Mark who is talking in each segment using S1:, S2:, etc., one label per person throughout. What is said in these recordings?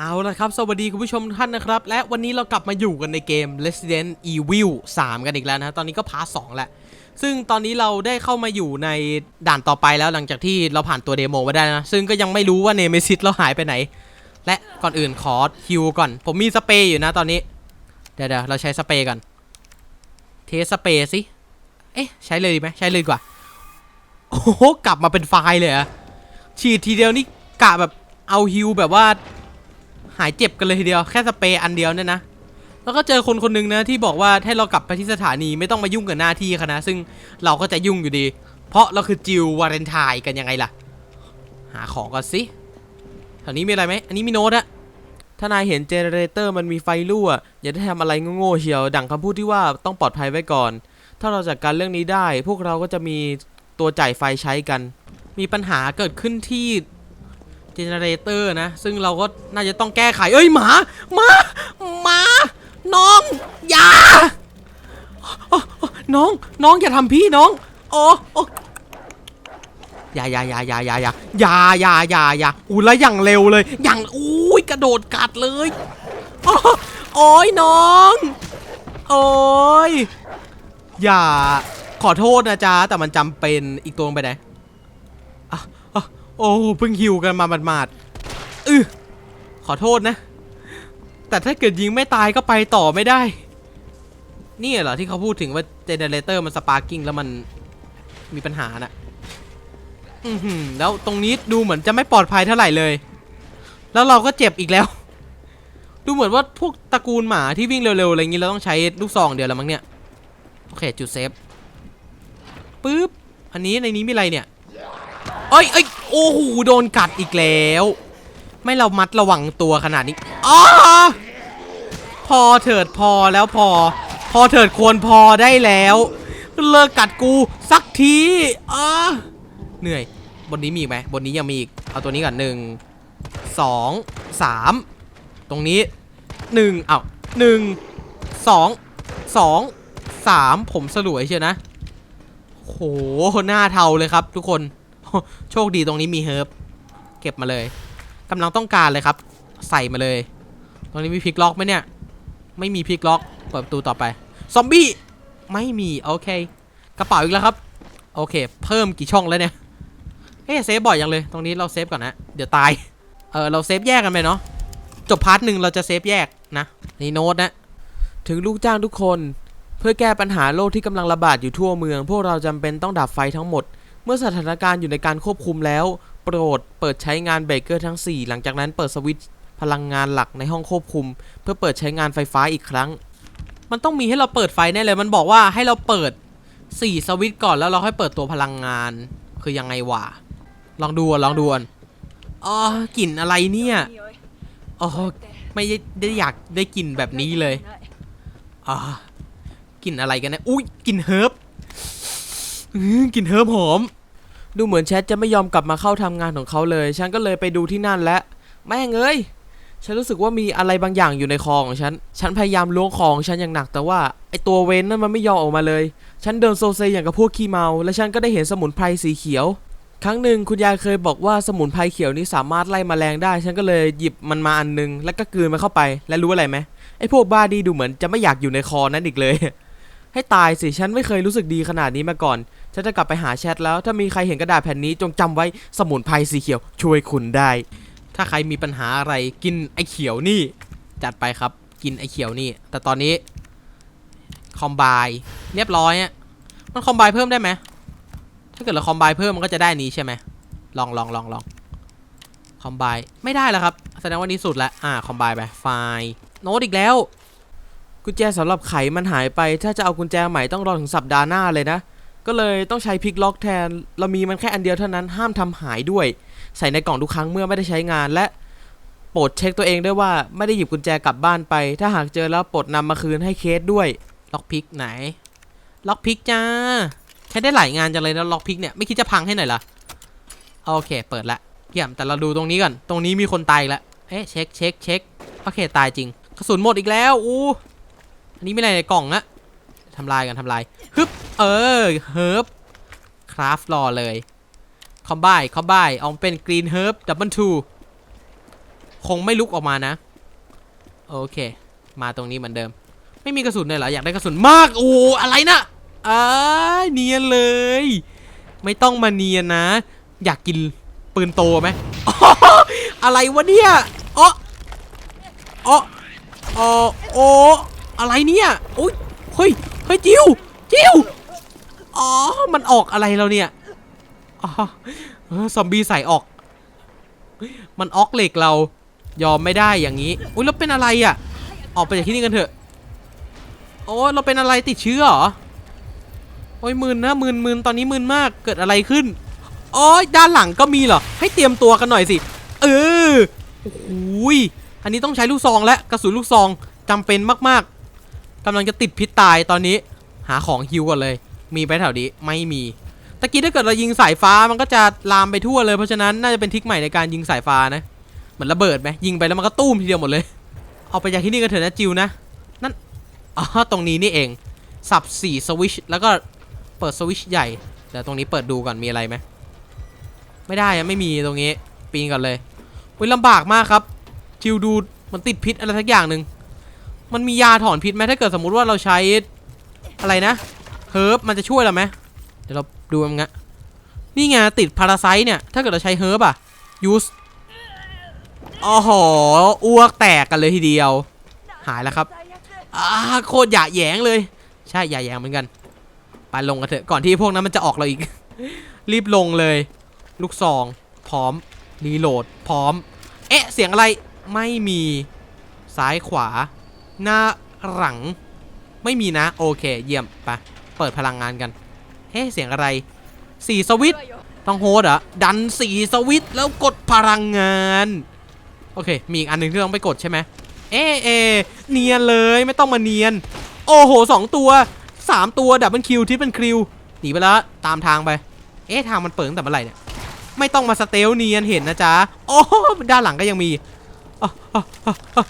S1: เอาละครับ สวัสดีคุณผู้ชมท่านนะครับ และวันนี้เรากลับมาอยู่กันในเกม Resident Evil 3 กันอีกแล้วนะ ตอนนี้ก็พาร์ท2แล้ว ซึ่งตอนนี้เราได้เข้ามาอยู่ในด่านต่อไปแล้วหลังจากที่เราผ่านตัวเดโมมาได้นะ ซึ่งก็ยังไม่รู้ว่าเนเมซิสเราหายไปไหน และก่อนอื่นขอฮิวก่อน ผมมีสเปรย์อยู่นะตอนนี้ เดี๋ยวเราใช้สเปรย์ก่อน เทสสเปรย์สิ เอ๊ะใช้เลยดีไหมใช้เลยกว่า โอ้โหกลับมาเป็นไฟล์เลยอะฉีดทีเดียวนี่กะแบบเอาฮิวแบบว่า หายเจ็บกันเลยทีเดียวแค่สเปรย์อันเดียวเนี่ยนะแล้วก็เจอคนคนหนึงนะที่บอกว่าให้เรากลับไปที่สถานีไม่ต้องมายุ่งกับหน้าที่คณะซึ่งเราก็จะยุ่งอยู่ดี เพราะเราคือจิววาเลนไทน์กันยังไงล่ะ หาของก่อนสิแถวนี้มีอะไรไหมอันนี้มีโน้ตอะถ้านายเห็นเจเนเรเตอร์มันมีไฟรั่วอย่าได้ทำอะไรโง่ๆเชียว ดังคำพูดที่ว่าต้องปลอดภัยไว้ก่อน ถ้าเราจัดการเรื่องนี้ได้ พวกเราก็จะมีตัวจ่ายไฟใช้กัน มีปัญหาเกิดขึ้นที่ เจเนเรเตอร์นะ ซึ่งเราก็น่าจะต้องแก้ไข เอ้ยหมาหมาหมาน้องอย่าน้องน้องอย่าทำพี่น้องโอ้โอ้อย่าอย่าอย่าอย่าอย่าอย่าอย่าอย่าอย่าอย่าอู้แล้วอย่างเร็วเลย อย่างอุ้ยกระโดดกัดเลยโอ้โอ้ยน้อง โอ้ยอย่าขอโทษนะจ๊ะแต่มันจำเป็นอีกตัวไปไหนอะอะ โอ้เพิ่งฮิวกันมาหมาดๆอือขอโทษนะ แต่ถ้าเกิดยิงไม่ตายก็ไปต่อไม่ได้ นี่เหรอที่เขาพูดถึงว่าเจเนเรเตอร์มันสปาร์กิ้งแล้วมันมีปัญหาน่ะแล้วตรงนี้ดูเหมือนจะไม่ปลอดภัยเท่าไหร่เลย แล้วเราก็เจ็บอีกแล้ว ดูเหมือนว่าพวกตระกูลหมาที่วิ่งเร็วๆอะไรอย่างนี้เราต้องใช้ลูกซองเดียวแล้วมั้งเนี่ย โอเคจุดเซฟปึ๊บ อันนี้ในนี้มีอะไรเนี่ยเอ้ยเอ้ย โอ้โหโดนกัดอีกแล้ว ไม่เรามัดระวังตัวขนาดนี้อ๋อพอเถิดพอแล้วพอ พอเถิดควรพอได้แล้ว เลิกกัดกูสักทีอะเหนื่อย บนนี้มีอีกไหมบนนี้ยังมีอีก เอาตัวนี้ก่อนหนึ่งสองสามตรงนี้หนึ่งเอาหนึ่งสองสองสามผมสลวยเชียวนะโหหน้าเทาเลยครับทุกคน โชคดีตรงนี้มีเฮิร์บเก็บมาเลยกำลังต้องการเลยครับ ใส่มาเลย ตรงนี้มีพลิกล็อกไหมเนี่ย ไม่มีพลิกล็อกเปิดประตูต่อไปซอมบี้ไม่มีโอเค กระเป๋าอีกแล้วครับ โอเค เพิ่มกี่ช่องแล้วเนี่ยเฮ้เซฟบ่อยอยังเลย ตรงนี้เราเซฟก่อนนะ เดี๋ยวตาย เออเราเซฟแยกกันไปเนาะจบพาร์ทหนึ่งเราจะเซฟแยกนะนี่โน้ตนะ ถึงลูกจ้างทุกคน เพื่อแก้ปัญหาโรคที่กำลังระบาดอยู่ทั่วเมือง พวกเราจำเป็นต้องดับไฟทั้งหมด เมื่อสถานการณ์อยู่ในการควบคุมแล้ว โปรดเปิดใช้งานเบรกเกอร์ทั้ง 4 หลังจากนั้นเปิดสวิตช์พลังงานหลักในห้องควบคุม เพื่อเปิดใช้งานไฟฟ้าอีกครั้ง มันต้องมีให้เราเปิดไฟแน่เลย มันบอกว่าให้เราเปิด 4 สวิตช์ก่อนแล้วเราค่อยเปิดตัวพลังงาน คือยังไงวะ ลองดูลองดูนอ๋อกลิ่นอะไรเนี่ยอ๋อไม่ได้อยากได้กลิ่นแบบนี้เลยอ่ากลิ่นอะไรกันเนี่ยอุ้ยกลิ่นเฮิร์บอื้อกลิ่นเฮิร์บหอม ดูเหมือนแชทจะไม่ยอมกลับมาเข้าทำงานของเขาเลย ฉันก็เลยไปดูที่นั่นและ แม่งเอ้ย ฉันรู้สึกว่ามีอะไรบางอย่างอยู่ในคอของฉัน ฉันพยายามล้วงคอของฉันอย่างหนัก แต่ว่าไอตัวเวนนั่นมันไม่ยอมออกมาเลย ฉันเดินโซเซอย่างกับพวกขี้เมา และฉันก็ได้เห็นสมุนไพรสีเขียว ครั้งหนึ่งคุณยายเคยบอกว่าสมุนไพรเขียวนี้สามารถไล่แมลงได้ ฉันก็เลยหยิบมันมาอันนึง แล้วก็กลืนมันเข้าไป และรู้อะไรไหมไอพวกบ้าดีดูเหมือนจะไม่อยากอยู่ในคอนั้นอีกเลย ให้ตายสิ ฉันไม่เคยรู้สึกดีขนาดนี้มาก่อน ฉันจะกลับไปหาแชทแล้ว ถ้ามีใครเห็นกระดาษแผ่นนี้จงจำไว้สมุนไพรสีเขียวช่วยคุณได้ ถ้าใครมีปัญหาอะไรกินไอเขียวนี่ จัดไปครับกินไอเขียวนี่ แต่ตอนนี้คอมไบเรียบร้อยอะมันคอมไบเพิ่มได้ไหมถ้าเกิดเราคอมไบเพิ่มมันก็จะได้นี้ใช่ไหมลองลองลองลองคอมไบไม่ได้แล้วครับแสดงว่านี้สุดแล้วอ่าคอมไบไปไฟล์โน้ตอีกแล้วกุญแจสำหรับไขมันหายไป ถ้าจะเอากุญแจใหม่ต้องรอถึงสัปดาห์หน้าเลยนะ ก็เลยต้องใช้พลิกล็อกแทน เรามีมันแค่อันเดียวเท่านั้นห้ามทำหายด้วย ใส่ในกล่องทุกครั้งเมื่อไม่ได้ใช้งานและโปรดเช็คตัวเองด้วยว่าไม่ได้หยิบกุญแจกลับบ้านไป ถ้าหากเจอแล้วโปรดนำมาคืนให้เคสด้วยล็อกพิกไหน ล็อกพิกจ้าใช้ได้หลายงานจังเลยนะล็อกพิกเนี่ยไม่คิดจะพังให้หน่อยเหรอโอเค เปิดละเยี่ยมแต่เราดูตรงนี้ก่อนตรงนี้มีคนตายแล้วเอ๊ะเช็คเช็คเช็คโอเคตายจริงกระสุนหมดอีกแล้วอู้อันนี้ไม่อะไรในกล่องอะ ทำลายกันทำลายฮึบเออเฮิร์บคราฟรอเลยคอมไบคอมไบเอาเป็นกรีนเฮิร์บดับเบิลทูคงไม่ลุกออกมานะ โอเค มาตรงนี้เหมือนเดิม ไม่มีกระสุนเลยเหรอ อยากได้กระสุนมาก โอ้อะไรนะอ้าเนียนเลย ไม่ต้องมาเนียนนะ อยากกินปืนโตไหมอะไรวะเนี่ยอ๋ออ๋ออ๋อโอ้อะไรเนี่ยโอ้ยเฮ้ย เฮ้ยจิวจิวอ๋อ มันออกอะไรเราเนี่ยอ๋อเออซอมบี้ใส่ออก มันออกเหล็กเรา ยอมไม่ได้อย่างนี้ อุ้ยแล้วเป็นอะไรอะ ออกไปจากที่นี่กันเถอะ โอ้เราเป็นอะไรติดเชื้อเหรอ โอ้ยมึนนะมึนมึนตอนนี้มึนมากเกิดอะไรขึ้นโอ้ยด้านหลังก็มีเหรอ ให้เตรียมตัวกันหน่อยสิ เออโอ้ยอันนี้ต้องใช้ลูกซองและกระสุนลูกซองจำเป็นมากๆ กำลังจะติดพิษตายตอนนี้ หาของฮิวก่อนเลย มีไปแถวนี้ไม่มีตะกี้ถ้าเกิดเรายิงสายฟ้ามันก็จะลามไปทั่วเลยเพราะฉะนั้นน่าจะเป็นทิกใหม่ในการยิงสายฟ้านะเหมือนระเบิดไหมยิงไปแล้วมันก็ตุ้มทีเดียวหมดเลย เอาไปจากที่นี่กันเถอะนะจิวนะนั่นอ๋อตรงนี้นี่เองสับสี่สวิชแล้วก็เปิดสวิชใหญ่เดี๋ยวตรงนี้เปิดดูก่อนมีอะไรไหมไม่ได้ไม่มีตรงนี้ปีนก่อนเลยอุ้ยลำบากมากครับจิวดูมันติดพิษอะไรสักอย่างหนึ่ง มันมียาถอนพิษไหมถ้าเกิดสมมุติว่าเราใช้อะไรนะเฮิร์บมันจะช่วยเราไหมเดี๋ยวเราดูมันงะนี่ไงติดพาราไซต์เนี่ย ถ้าเกิดเราใช้เฮิร์บอะยูสอ๋อหอ้วกแตกกันเลยทีเดียว หายแล้วครับอ่าโคตรหยาแยงเลย ใช่หยาแยงเหมือนกัน ไปลงกันเถอะก่อนที่พวกนั้นมันจะออกเราอีก รีบลงเลย ลูกซอง พร้อมรีโหลด พร้อม เอ๊ะ เสียงอะไรไม่มีซ้ายขวา หน้าหลัง ไม่มีนะ โอเค เยี่ยมไปเปิดพลังงานกันเอ๊ะเสียงอะไรสี่สวิตต้องโฮสเหรอดันสี่สวิตแล้วกดพลังงาน โอเค มีอีกอันหนึ่งที่ต้องไปกดใช่ไหมเอเอเนียนเลยไม่ต้องมาเนียน โอ้โหสองตัวสามตัวดับเบิลคิวที่เป็นคิวหนีไปแล้วตามทางไป เอ๊ะทางมันเปิดตั้งแต่เมื่อไหร่เนี่ยไม่ต้องมาสเตลเนียนเห็นนะจ๊ะ โอ้ด้านหลังก็ยังมีอะอะอะอะ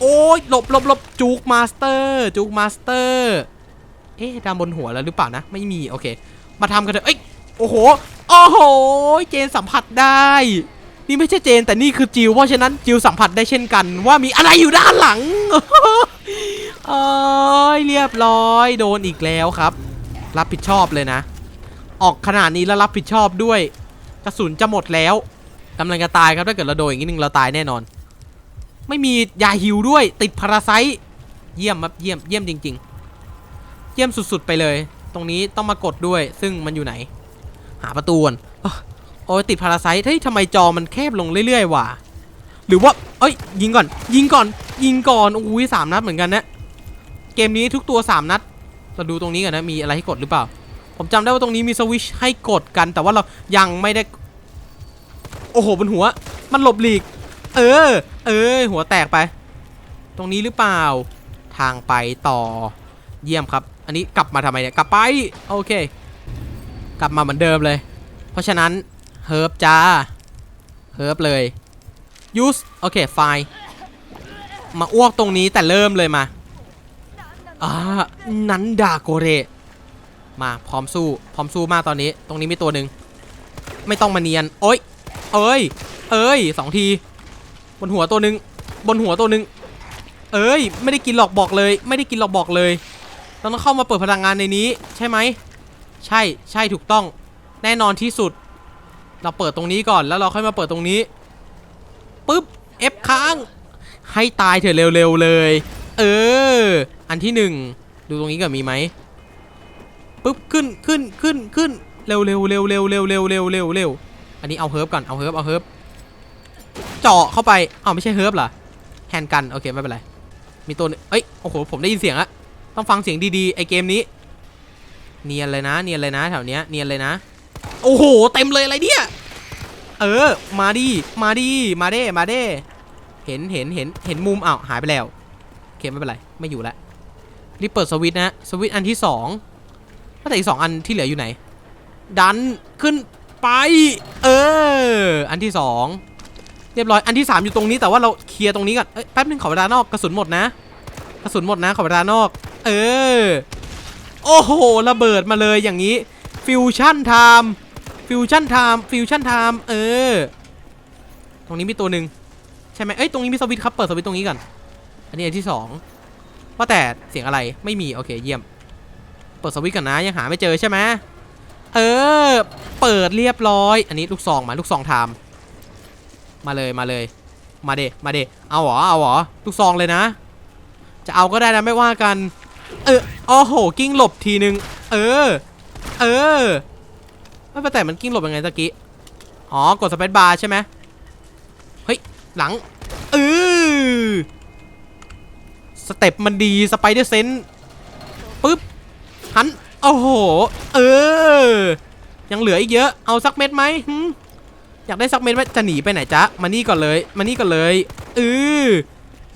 S1: โอ้ยหลบหลบหลบจูกมาสเตอร์จูกมาสเตอร์เอ๊ะดานบนหัวแล้วหรือเปล่านะ ไม่มี โอเค มาทำกันเถอะเอ้ยโอ้โหโอ้โห เจนสัมผัสได้ นี่ไม่ใช่เจนแต่นี่คือจิว เพราะฉะนั้นจิวสัมผัสได้เช่นกัน ว่ามีอะไรอยู่ด้านหลังเอ้ยเรียบร้อย โดนอีกแล้วครับ รับผิดชอบเลยนะ ออกขนาดนี้แล้วรับผิดชอบด้วย กระสุนจะหมดแล้วกำลังจะตายครับถ้าเกิดเราโดนอย่างนี้นึงเราตายแน่นอน ไม่มียาฮิวด้วย ติดพาราไซต์เยี่ยมครับเยี่ยมเยี่ยมจริง ๆ เยี่ยมสุดๆไปเลย ตรงนี้ต้องมากดด้วย ซึ่งมันอยู่ไหน หาประตูก่อนโอ้ยติดพาราไซต์เฮ้ยทำไมจอมันแคบลงเรื่อยๆวะหรือว่าเอ้ย ยิงก่อน ยิงก่อน ยิงก่อนอุ้ยสามนัดเหมือนกันนะเกมนี้ทุกตัว3นัดเราดูตรงนี้กันนะมีอะไรให้กดหรือเปล่า ผมจำได้ว่าตรงนี้มีสวิชให้กดกัน แต่ว่าเรายังไม่ได้ โอ้โหบนหัว มันหลบหลีก เออ เออ หัวแตกไป ตรงนี้หรือเปล่า ทางไปต่อ เยี่ยมครับ อันนี้กลับมาทำไมเนี่ย กลับไป โอเค กลับมาเหมือนเดิมเลย เพราะฉะนั้น เฮิร์บจ้า เฮิร์บเลย ยูส โอเค ไฟ มาอ้วกตรงนี้แต่เริ่มเลยมา อ่า นันดาโกเร มาพร้อมสู้ พร้อมสู้มากตอนนี้ ตรงนี้มีตัวหนึ่ง ไม่ต้องมาเนียน โอ้ย เอ้ย เอ้ยสองที บนหัวตัวหนึ่งบนหัวตัวหนึ่งเอ้ย ไม่ได้กินหลอกบอกเลย ไม่ได้กินหลอกบอกเลยเราต้องเข้ามาเปิดพลังงานในนี้ ใช่ไหม ใช่ใช่ถูกต้อง แน่นอนที่สุด เราเปิดตรงนี้ก่อนแล้วเราค่อยมาเปิดตรงนี้ปึ๊บเอฟค้าง ให้ตายเถอะเร็วๆเลย เออ อันที่หนึ่งดูตรงนี้ก่อนมีไหมปึ๊บขึ้นขึ้นขึ้นขึ้นเร็วเร็วเร็วเร็วเร็วเร็วเร็วเร็วเร็วอันนี้เอาเฮิร์บก่อนเอาเฮิร์บเอาเฮิร์บ จาะเข้าไปอ้าวไม่ใช่เฮิร์บเหรอแฮนด์กันโอเคไม่เป็นไรมีตัวนึงเอ้ยโอ้โหผมได้ยินเสียงอะต้องฟังเสียงดีๆไอเกมนี้ เนียนเลยนะ เนียนเลยนะแถวเนี้ยเนียนเลยนะ โอ้โหเต็มเลยอะไรเนี่ยเออ มาดิมาดิมาเด้มาเด้เห็นเห็นเห็นเห็นมุมอ้าวหายไปแล้วโอเคไม่เป็นไรไม่อยู่แล้วรีบเปิดสวิตนะสวิตอันที่สองแต่อีกสองอันที่เหลืออยู่ไหน ดันขึ้นไป เออ อันที่สอง รียบร้อยอันที่สามอยู่ตรงนี้แต่ว่าเราเคลียร์ตรงนี้ก่อนเอ้ยแป๊บนึงขอเวลานอกกระสุนหมดนะกระสุนหมดนะขอเวลานอก เออ โอ้โหระเบิดมาเลยอย่างนี้ฟิวชั่นไทม์ฟิวชั่นไทม์ฟิวชั่นไทม์เออ ตรงนี้มีตัวหนึ่งใช่ไหมเอ้ยตรงนี้มีสวิตช์ครับเปิดสวิตช์ตรงนี้ก่อนอันนี้อันที่สองว่าแต่เสียงอะไรไม่มีโอเคเยี่ยม เปิดสวิตช์ก่อนนะยังหาไม่เจอใช่ไหมเออ เปิดเรียบร้อย อันนี้ลูกซองมาลูกซองไทม์ มาเลยมาเลย มาเดมาเดเอาเหรอเอาเหรอลูกซองเลยนะ จะเอาก็ได้นะไม่ว่ากัน เออโอ้โหกิ้งหลบทีนึง เออ เออไม่เป็นแต่มันกิ้งหลบยังไงตะกี้อ๋อกดสเปซบาร์ใช่ไหมเฮ้ยหลังเออสเต็ปมันดีสไปเดอร์เซนปึ๊บหันโอ้โห เออ ยังเหลืออีกเยอะ เอาสักเม็ดไหมหึ อยากได้สักเม็ดไหมจะหนีไปไหนจ๊ะมานี่ก่อนเลยมานี่ก่อนเลยเออ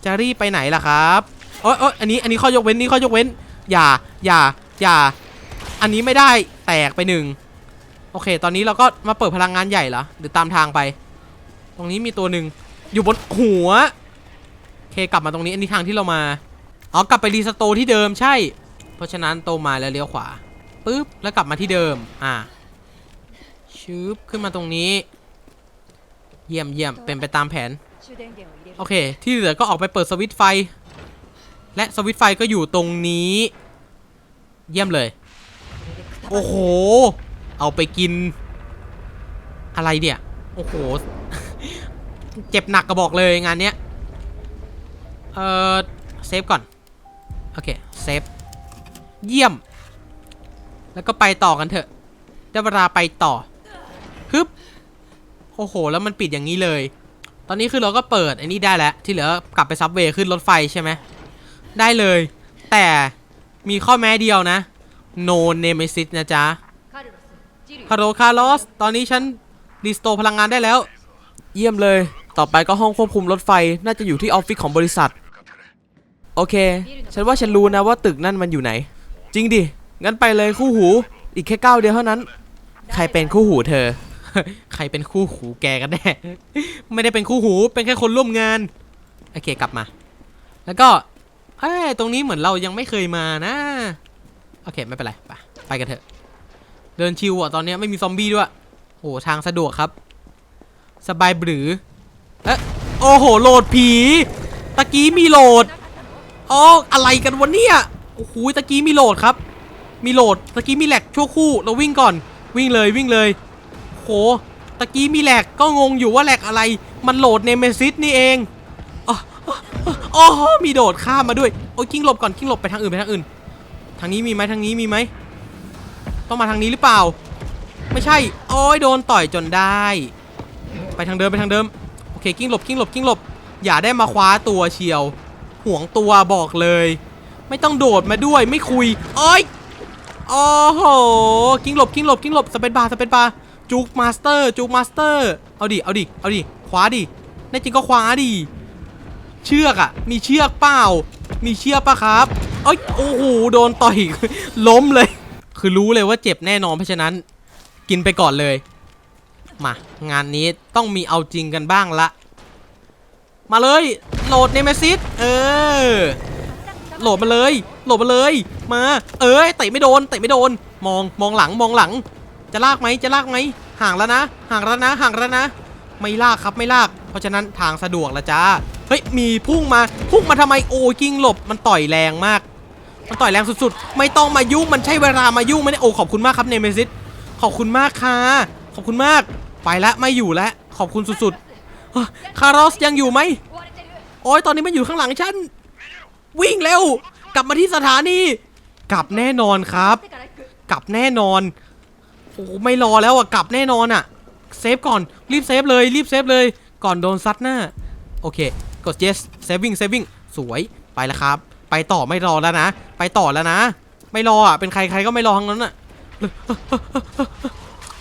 S1: จะรีบไปไหนล่ะครับโอ๊ยโอ๊ยอันนี้อันนี้ข้อยกเว้นนี่ข้อยกเว้น อย่าอย่าอย่า อันนี้ไม่ได้แตกไปหนึ่งโอเค ตอนนี้เราก็มาเปิดพลังงานใหญ่เหรอหรือตามทางไป ตรงนี้มีตัวหนึ่งอยู่บนหัวโอเคกลับมาตรงนี้อันนี้ทางที่เรามาอ๋อกลับไปรีสโตที่เดิมใช่ เพราะฉะนั้นโตมาแล้วเลี้ยวขวาปึ๊บแล้วกลับมาที่เดิม อ่าชืบขึ้นมาตรงนี้ เยี่ยมเยี่ยมเป็นไปตามแผน โอเค ที่เหลือก็ออกไปเปิดสวิตไฟ และสวิตไฟก็อยู่ตรงนี้ เยี่ยมเลย โอ้โห เอาไปกิน อะไรเดี่ยโอ้โห เจ็บหนักกระบอกเลยงานเนี้ย เออเซฟก่อน โอเค เซฟ เยี่ยม แล้วก็ไปต่อกันเถอะ ได้เวลาไปต่อฮึบ โอ้โห แล้วมันปิดอย่างนี้เลย ตอนนี้คือเราก็เปิดอันนี้ได้แล้ว ที่เหลือกลับไปซับเวย์ขึ้นรถไฟใช่ไหม ได้เลย แต่มีข้อแม้เดียวนะโนเนเม
S2: ซิตนะจ๊ะ
S1: ฮัลโหลคาร์ลอส ตอนนี้ฉันรีสโตพลังงานได้แล้ว เยี่ยมเลย ต่อไปก็ห้องควบคุมรถไฟ น่าจะอยู่ที่ออฟฟิศของบริษัท โอเค ฉันว่าฉันรู้นะว่าตึกนั่นมันอยู่ไหน จริงดิ งั้นไปเลยคู่หู อีกแค่ก้าวเดียวเท่านั้น ใครเป็นคู่หูเธอ ใครเป็นคู่หูแกกันแน่ ไม่ได้เป็นคู่หู เป็นแค่คนร่วมงาน โอเคกลับมา แล้วก็เอ้ยตรงนี้เหมือนเรายังไม่เคยมานะ โอเคไม่เป็นไรไปไปกันเถอะ เดินชิวอะตอนนี้ไม่มีซอมบี้ด้วย โอ้ทางสะดวกครับ สบายบรือ เอ๊ะโอ้โหโหลดผี ตะกี้มีโหลดอ๋ออะไรกันวะเนี่ย โอ้โหตะกี้มีโหลดครับ มีโหลด ตะกี้มีแหลกชั่วคู่ เราวิ่งก่อน วิ่งเลยวิ่งเลย โหตะกี้มีแหลกก็งงอยู่ว่าแหลกอะไร มันโหลดเนเมซิสนี่เองอ๋อมีโดดข้ามมาด้วย โอ้ยกิ้งหลบก่อนกิ้งหลบไปทางอื่นไปทางอื่น ทางนี้มีไหมทางนี้มีไหม ต้องมาทางนี้หรือเปล่า ไม่ใช่ โอ้ยโดนต่อยจนได้ ไปทางเดิมไปทางเดิม โอเคกิ้งหลบกิ้งหลบกิ้งหลบ อย่าได้มาคว้าตัวเชียว ห่วงตัวบอกเลย ไม่ต้องโดดมาด้วยไม่คุย โอ้ยโอ้โหกิ้งหลบกิ้งหลบกิ้งหลบสเปนบาร์สเปนบาร์ จุกมาสเตอร์จุกมาสเตอร์เอาดิเอาดิเอาดิคว้าดิแน่จริงก็คว้าดิเชือกอะมีเชือกเปล่า มีเชือกปะครับเอ้ยโอ้โหโดนต่อยล้มเลย คือรู้เลยว่าเจ็บแน่นอนเพราะฉะนั้นกินไปก่อนเลย มางานนี้ต้องมีเอาจริงกันบ้างละ มาเลยโหลดเนเมซิสเออโหลดมาเลย โหลดมาเลย มา เอ้ยเตะไม่โดนเตะไม่โดน มองมองหลังมองหลัง จะลากไหมจะลากไหม ห่างแล้วนะ ห่างแล้วนะ ห่างแล้วนะ ไม่ลากครับไม่ลาก เพราะฉะนั้นทางสะดวกละจ้า เฮ้ยมีพุ่งมา พุ่งมาทำไมโอ้กิ้งหลบ มันต่อยแรงมาก มันต่อยแรงสุดๆ ไม่ต้องมายุ่ง มันใช่เวลามายุ่งไม่ได้โอ้ขอบคุณมากครับเนเมซิส ขอบคุณมากค่ะ ขอบคุณมาก ไปแล้วไม่อยู่แล้ว ขอบคุณสุดๆ คารอสยังอยู่ไหมโอ้ยตอนนี้มันอยู่ข้างหลังฉัน วิ่งเร็ว กลับมาที่สถานี กลับแน่นอนครับ กลับแน่นอน โอ้ไม่รอแล้วอะกลับแน่นอนอะเซฟก่อนรีบเซฟเลยรีบเซฟเลยก่อนโดนซัดหน้า โอเค กด yes saving saving สวยไปแล้วครับ ไปต่อไม่รอแล้วนะ ไปต่อแล้วนะ ไม่รออะเป็นใครใครก็ไม่รอทั้งนั้นอะ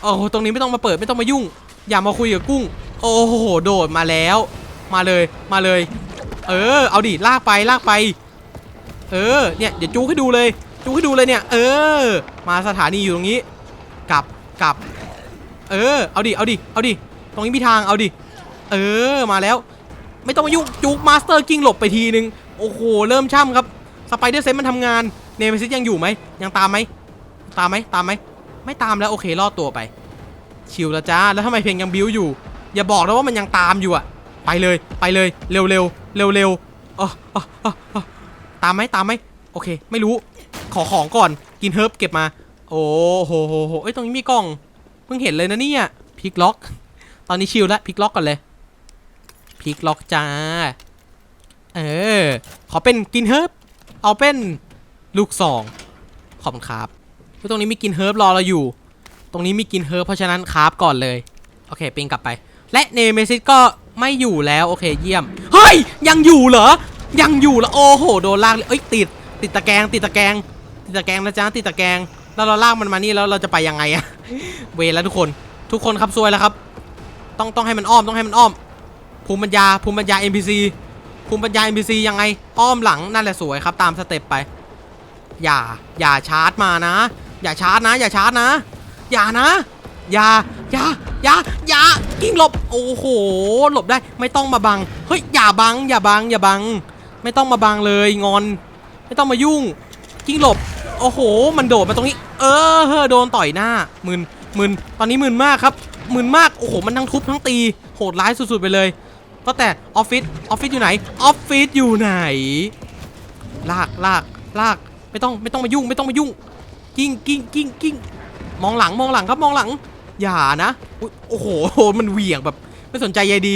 S1: โอ้โหตรงนี้ไม่ต้องมาเปิดไม่ต้องมายุ่ง อย่ามาคุยกับกุ้ง โอ้โหโดดมาแล้ว มาเลยมาเลย เออ เอาดิลากไปลากไป เออเนี่ยเดี๋ยวจูให้ดูเลยจูให้ดูเลยเนี่ย เออ มาสถานีอยู่ตรงนี้ กลับกลับ เออ เอาดิ เอาดิ เอาดิ ตรงนี้มีทาง เอาดิ เออ มาแล้ว ไม่ต้องมายุ่งจูมาสเตอร์กิ้งหลบไปทีนึง โอ้โห เริ่มช่ำครับ สไปเดอร์เซนมันทำงาน เนมซิสยังอยู่ไหม ยังตามไหม ตามไหม ตามไหม ไม่ตามแล้วโอเค รอดตัวไป ชิลแล้วจ้า แล้วทำไมเพลงยังบิ้วอยู่ อย่าบอกนะว่ามันยังตามอยู่อะไปเลย ไปเลย เร็วเร็วเร็วเร็วๆอ๋ออ๋ออ๋ออ๋อตามไหมตามไหม โอเค ไม่รู้ ขอของก่อน กินเฮิร์บเก็บมา โอ้โหโหโหเอ้ยตรงนี้มีกล่อง เพิ่งเห็นเลยนะเนี่ยพลิกล็อก ตอนนี้ชิลล้วพลิกล็อกก่อนเลยพลิกล็อกจ้า เออ ขอเป็นกินเฮิร์บเอาเป็นลูกซองขอบคุณครับเฮ้ยตรงนี้มีกินเฮิร์บรอเราอยู่ ตรงนี้มีกินเฮิร์บเพราะฉะนั้นคราฟก่อนเลย โอเคปิงกลับไป และเนเมซิสก็ไม่อยู่แล้วโอเคเยี่ยม เฮ้ย ยังอยู่เหรอ ยังอยู่เหรอโอ้โห โดนลากเลยเอ้ยติด ติดตะแกรงติดตะแกรงติดตะแกรงนะจ๊ะติดตะแกรง แล้วเราลากมันมานี่แล้วเราจะไปยังไงอะเวรแล้วทุกคนทุกคนครับซวยแล้วครับ ต้องต้องให้มันอ้อมต้องให้มันอ้อม ภูมิปัญญาภูมิปัญญา NPC ภูมิปัญญา NPC ยังไง อ้อมหลังนั่นแหละสวยครับ ตามสเต็ปไป อย่าอย่าชาร์จมานะ อย่าชาร์จนะ อย่าชาร์จนะ อย่านะ อย่าอย่าอย่าอย่ากิ้งหลบโอ้โหหลบได้ไม่ต้องมาบังเฮ้ยอย่าบังอย่าบังอย่าบัง ไม่ต้องมาบังเลยงอน ไม่ต้องมายุ่งกิ้งหลบ โอ้โห มันโดดมาตรงนี้ เออเฮ้อโดนต่อยหน้ามึนมึนตอนนี้มึนมากครับมึนมากโอ้โหมันทั้งทุบทั้งตีโหดร้ายสุดๆไปเลยก็แต่ออฟฟิศออฟฟิศอยู่ไหนออฟฟิศอยู่ไหน ลากลากลากไม่ต้องไม่ต้องมายุ่งไม่ต้องมายุ่ง กิ้งกิ้งกิ้งกิ้งมองหลังมองหลังครับมองหลัง อย่านะโอ้โหมันเหวี่ยงแบบไม่สนใจใยดี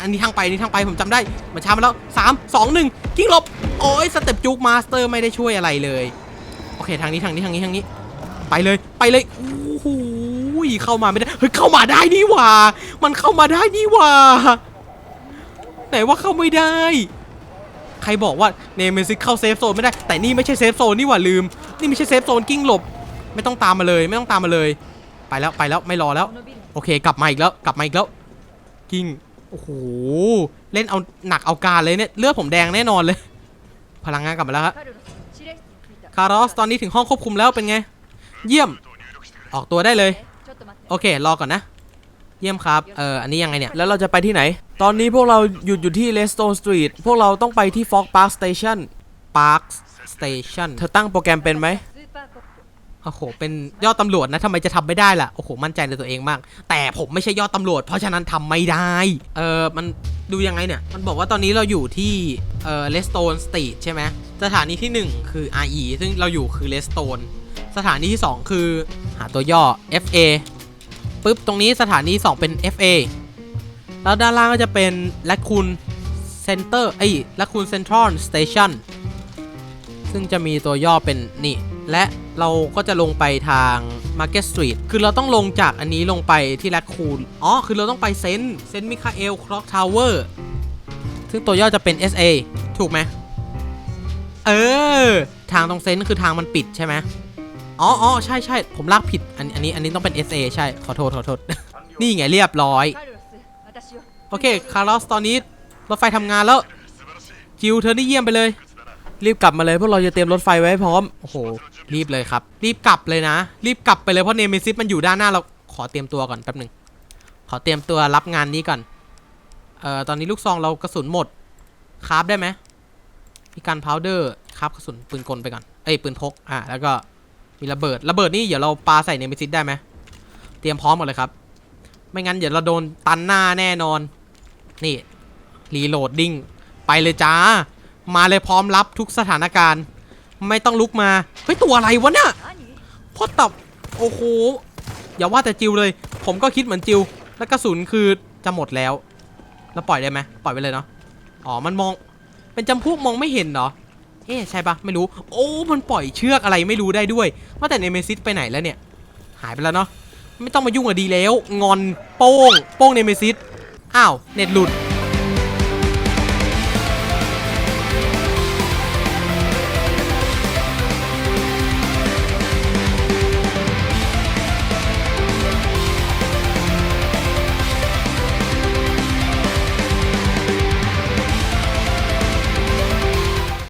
S1: อันนี้ทางไปนี้ทางไปผมจำได้มันช้ามาแล้วสามสองหนึ่งกิ้งหลบ โอ้ยสเต็ปจุกมาสเตอร์ไม่ได้ช่วยอะไรเลย โอเคทางนี้ทางนี้ทางนี้ทางนี้ ไปเลยไปเลยโอ้โหเข้ามาไม่ได้เฮ้ยเข้ามาได้นี่ว่า มันเข้ามาได้นี่ว่าไหนว่าเข้าไม่ได้ ใครบอกว่าเนเมซิสเข้าเซฟโซนไม่ได้ แต่นี่ไม่ใช่เซฟโซนนี่ว่าลืม นี่ไม่ใช่เซฟโซนกิ้งหลบ ไม่ต้องตามมาเลย ไม่ต้องตามมาเลย ไปแล้วไปแล้วไม่รอแล้ว โอเค กลับมาอีกแล้วกลับมาอีกแล้วกิ้งโอ้โหเล่นเอาหนักเอาการเลยเนี่ยเลือดผมแดงแน่นอนเลย พลังงานกลับมาแล้วครับ คารอสตอนนี้ถึงห้องควบคุมแล้วเป็นไง เยี่ยม ออกตัวได้เลย โอเค รอก่อนนะ เยี่ยมครับ เออ อันนี้ยังไงเนี่ย แล้วเราจะไปที่ไหน ตอนนี้พวกเราหยุดอยู่ที่เลสโตนสตรีท พวกเราต้องไปที่ฟ็อกพาร์คสเต
S3: ชัน
S1: พาร์คสเตชันเธอตั้งโปรแกรมเป็นไหม โอ้โห เป็นยอดตำรวจนะทำไมจะทำไม่ได้ล่ะ โอ้โห มั่นใจในตัวเองมาก แต่ผมไม่ใช่ยอดตำรวจ เพราะฉะนั้นทำไม่ได้ เออมันดูยังไงเนี่ย มันบอกว่าตอนนี้เราอยู่ที่ เอ่อ Redstone Street ใช่ไหม สถานีที่ 1 คือ RE ซึ่งเราอยู่คือ Redstone สถานีที่ 2 คือ หาตัวย่อ FA ปุ๊บ ตรงนี้สถานี 2 เป็น FA แล้วด้านล่างก็จะเป็น Raccoon Center เอ้ย Raccoon Central Station ซึ่งจะมีตัวย่อเป็นนี่ และ เราก็จะลงไปทาง Market Street คือเราต้องลงจากอันนี้ลงไปที่แรดคูลอ๋อ คือเราต้องไปเซนเซนมิคาเอลคร็อกทาวเวอร์ซึ่งตัวย่อจะเป็น SA ถูกไหมเออ ทางตรงเซนคือทางมันปิดใช่ไหมอ๋ออ๋อใช่ใช่ผมลากผิด อันอันนี้อันนี้ต้องเป็น SA ใช่ ขอโทษ ขอโทษ นี่ไงเรียบร้อย โอเค คาร์ลอส ตอนนี้รถไฟทำงานแล้ว จิวเธอนี่เยี่ยมไปเลย รีบกลับมาเลยพวกเราจะเตรียมรถไฟไว้ให้พร้อม โอ้โห รีบเลยครับ รีบกลับเลยนะ รีบกลับไปเลยเพราะเนมิซิสมันอยู่ด้านหน้าเรา ขอเตรียมตัวก่อนแป๊บหนึ่ง ขอเตรียมตัวรับงานนี้ก่อน เอ่อ ตอนนี้ลูกซองเรากระสุนหมด คราฟได้ไหมมีการพาวเดอร์คราฟกระสุนปืนกลไปก่อน เอ้ยปืนพก อะแล้วก็มีระเบิด ระเบิดนี่เดี๋ยวเราปาใส่เนมิซิสได้ไหม เตรียมพร้อมหมดเลยครับ ไม่งั้นเดี๋ยวเราโดนตันหน้าแน่นอน นี่รีโหลดดิ้งไปเลยจ้า มาเลยพร้อมรับทุกสถานการณ์ ไม่ต้องลุกมา เฮ้ย ตัวอะไรวะเนี่ย
S2: 何
S1: พอตับ โอ้โห อย่าว่าแต่จิวเลย ผมก็คิดเหมือนจิว แล้วกระสุนคือจะหมดแล้ว แล้วปล่อยได้ไหมปล่อยไปเลยเนาะ อ๋อ มันมอง เป็นจำพวกมองไม่เห็นเหรอ เอ๊ใช่ปะไม่รู้ โอ้ มันปล่อยเชือกอะไรไม่รู้ได้ด้วย ว่าแต่เนเมซิสไปไหนแล้วเนี่ย หายไปแล้วเนาะ ไม่ต้องมายุ่งกับดีแล้ว งอน โป้ง โป้งเนเมซิส อ้าว เน็ตหลุด